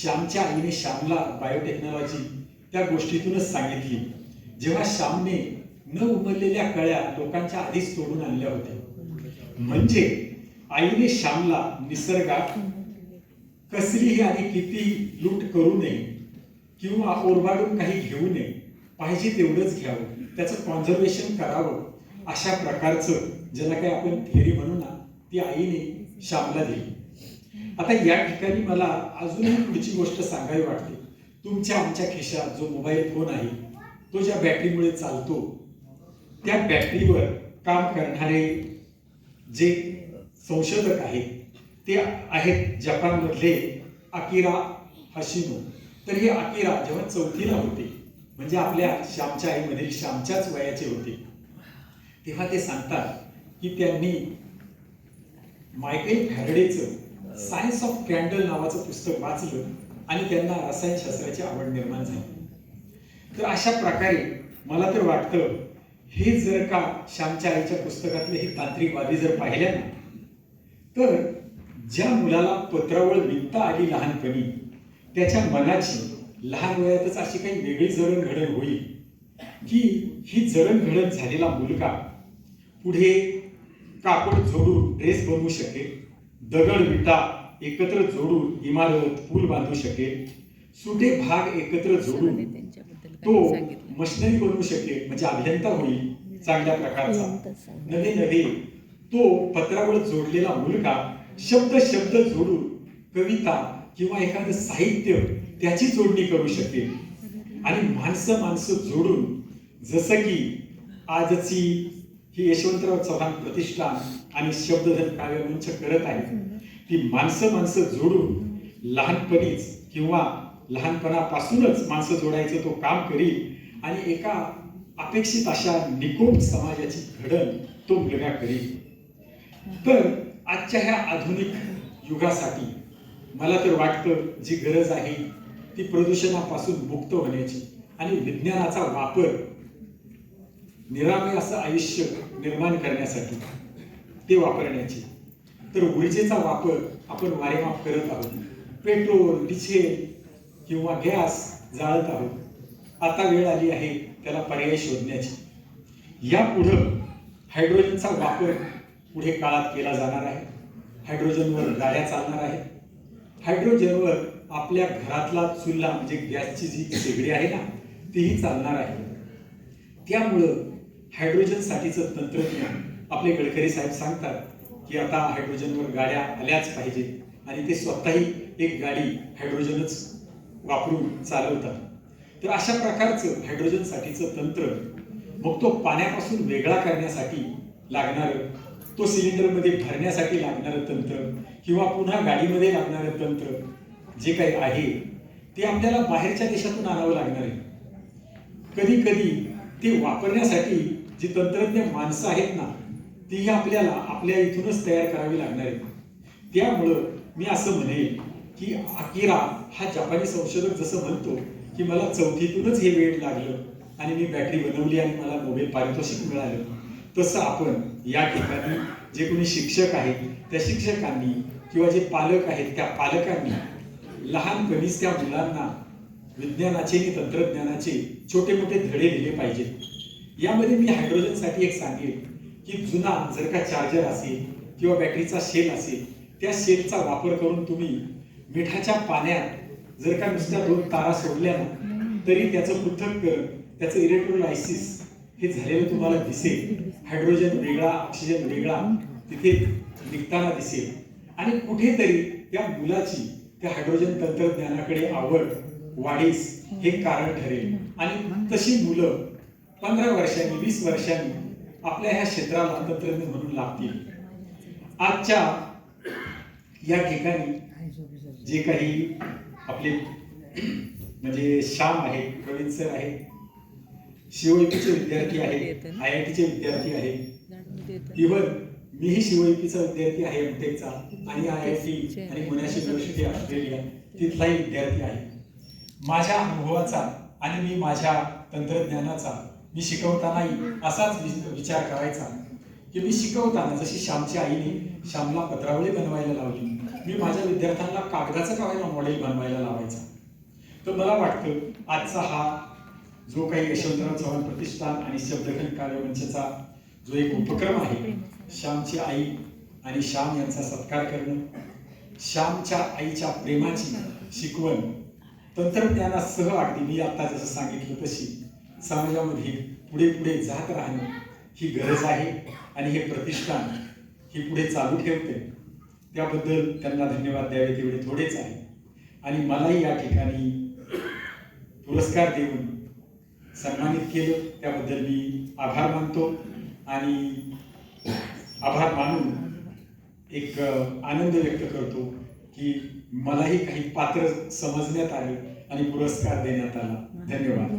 श्यामच्या आईने श्यामला बायोटेक्नॉलॉजी त्या गोष्टीतूनच सांगितली. जेव्हा श्यामने न उमरलेल्या कळ्या लोकांच्या आधीच तोडून आणल्या होत्या. म्हणजे आईने श्यामला निसर्गात कसलीही आणि किती लूट करू नये किंवा ओरबाडून काही घेऊ नये पाहिजे तेवढंच घ्यावं त्याचं कॉन्झर्वेशन करावं अशा प्रकारचं ज्याला काही आपण थेरी म्हणू ना ती आईने श्यामला दिली. आता या ठिकाणी मला अजूनही पुढची गोष्ट सांगावी वाटते. तुमच्या आमच्या खिशात जो मोबाईल फोन आहे तो ज्या बॅटरीमुळे चालतो त्या बॅटरीवर काम करणारे जे संशोधक आहेत ते आहेत जपानमधले अकिरा हशिनो तर हे अकिरा जेव्हा चौथीला होते म्हणजे आपल्या श्यामच्या आईमधील श्यामच्याच वयाचे होते तेव्हा ते सांगतात की त्यांनी मायकेल फॅरडेचं सायन्स ऑफ कॅन्डल नावाचं पुस्तक वाचलं आणि त्यांना रसायनशास्त्राची आवड निर्माण झाली. तर अशा प्रकारे मला तर वाटतं हे जर का श्यामच्या आईच्या पुस्तकातले हे तांत्रिक बाबी जर पाहिल्या ना तर ज्या मुलाला पत्रावळ विकता आली लहानपणी त्याच्या मनाची लहान वयातच अशी काही वेगळी जडणघडण होईल की ही जडणघडण झालेला मुलगा पुढे कापड झोडून ड्रेस बनवू शकेल. दगड विटा एकत्र जोडून इमारत पूल बांधू शकेल. सुटे भाग एकत्र जोडून तो मशिनरी बनवू शकेल. म्हणजे अभियंता होईल चांगल्या प्रकारचा. नव्हे नव्हे. तो पत्रावर जोडलेला मुलगा शब्द शब्द जोडून कविता किंवा एखादं साहित्य त्याची जोडणी करू शकेल. आणि माणसं माणसं जोडून जसं की आजची ही यशवंतराव चव्हाण प्रतिष्ठान आणि शब्दधन काव्यमंच करत आहे ती माणसं माणसं जोडून लहानपणीच किंवा लहानपणापासूनच माणसं जोडायचं तो काम करील आणि एका अपेक्षित अशा निकोप समाजाची घडण तो मुलगा करील. तर आजच्या ह्या आधुनिक युगासाठी मला तर वाटतं जी गरज आहे ती प्रदूषणापासून मुक्त होण्याची आणि विज्ञानाचा वापर निरामय असं आयुष्य निर्माण करण्यासाठी ते वापरण्याचे. तर ऊर्जेचा वापर आपण वारेमाप करत आहोत. पेट्रोल डिझेल किंवा गॅस जाळत आहोत. आता वेळ आली आहे त्याला पर्याय शोधण्याची. यापुढं हायड्रोजनचा वापर पुढे काळात केला जाणार आहे. हायड्रोजनवर गाड्या चालणार आहेत. हायड्रोजनवर आपल्या घरातला चुल्हा म्हणजे गॅसची जी शेगडी आहे ना तीही चालणार आहे. त्यामुळं हायड्रोजनसाठीचं तंत्रज्ञान आपले गडकरी साहेब सांगतात की आता हायड्रोजनवर गाड्या आल्याच पाहिजे आणि ते स्वतःही एक गाडी हायड्रोजनच वापरून चालवतात. तर अशा प्रकारचं हायड्रोजनसाठीचं तंत्र मग तो पाण्यापासून वेगळा करण्यासाठी लागणारं तो सिलेंडरमध्ये भरण्यासाठी लागणारं तंत्र किंवा पुन्हा गाडीमध्ये लागणारं तंत्र जे काही आहे ते आपल्याला बाहेरच्या देशातून आणावं लागणार आहे. कधी कधी ते वापरण्यासाठी जी तंत्रज्ञ माणसं आहेत ना तीही आपल्याला आपल्या इथूनच तयार करावी लागणार आहे त्यामुळं मी असं म्हणेन की अकिरा हा जपानी संशोधक जसं म्हणतो की मला चौथीतूनच हे वेळ लागलं आणि मी बॅटरी बनवली आणि मला नोबेल पारितोषिक मिळालं. तसं आपण या ठिकाणी जे कोणी शिक्षक आहेत त्या शिक्षकांनी किंवा जे पालक आहेत त्या पालकांनी लहानपणीच त्या मुलांना विज्ञानाचे आणि तंत्रज्ञानाचे छोटे मोठे धडे दिले पाहिजेत. यामध्ये मी हायड्रोजनसाठी एक सांगेन की जुना जर का चार्जर असेल किंवा बॅटरीचा शेल असेल त्या शेलचा वापर करून तुम्ही मिठाच्या पाण्यात जर का नुसत्या दोन तारा सोडल्या ना तरी त्याचं पृथक्करण त्याचं इलेक्ट्रोलायसिस हे झालेलं तुम्हाला दिसेल. हायड्रोजन वेगळा ऑक्सिजन वेगळा तिथे निघताना दिसेल. आणि कुठेतरी त्या मुलाची त्या हायड्रोजन तंत्रज्ञानाकडे आवड वाढीस हे कारण ठरेल. आणि तशी मुलं पंधरा वर्षांनी वीस वर्षांनी आपल्या ह्या क्षेत्राला तंत्रज्ञ म्हणून लागतील आजच्या या ठिकाणी जे काही आपले म्हणजे श्याम आहे प्रवीण सर आहे शिवयुपीचे विद्यार्थी आहे आय आय टीचे विद्यार्थी आहे इव्हन मीही शिवयुपीचा विद्यार्थी आहे एमटेकचा आणि आय आय टी आणि पुण्याची युनिव्हर्सिटी ऑस्ट्रेलिया तिथलाही विद्यार्थी आहे. माझ्या अनुभवाचा आणि मी माझ्या तंत्रज्ञानाचा मी शिकवतानाही असाच वि- विचार करायचा. की मी शिकवताना जशी श्यामची आईने श्यामला पत्रावळी बनवायला लावली मी माझ्या विद्यार्थ्यांना कागदाचं का मॉडेल बनवायला लावायचा. तर मला वाटतं आजचा हा जो काही यशवंतराव चव्हाण प्रतिष्ठान आणि शब्दखंड कार्यमंचचा जो एक उपक्रम आहे श्यामची आई आणि श्याम यांचा सत्कार करणं श्यामच्या आईच्या प्रेमाची शिकवण तंत्रज्ञानासह अगदी मी आता जसं सांगितलं तशी समाजामध्ये पुढे पुढे जात राहणं ही गरज आहे आणि हे प्रतिष्ठान ही पुढे चालू ठेवते. त्याबद्दल त्यांना धन्यवाद द्यावे तेवढे थोडेच आहे. आणि मलाही या ठिकाणी पुरस्कार देऊन सन्मानित केलं. त्याबद्दल मी आभार मानतो आणि आभार मानून एक आनंद व्यक्त करतो की मलाही काही पात्र समजण्यात आले. आणि पुरस्कार देण्यात आला. धन्यवाद.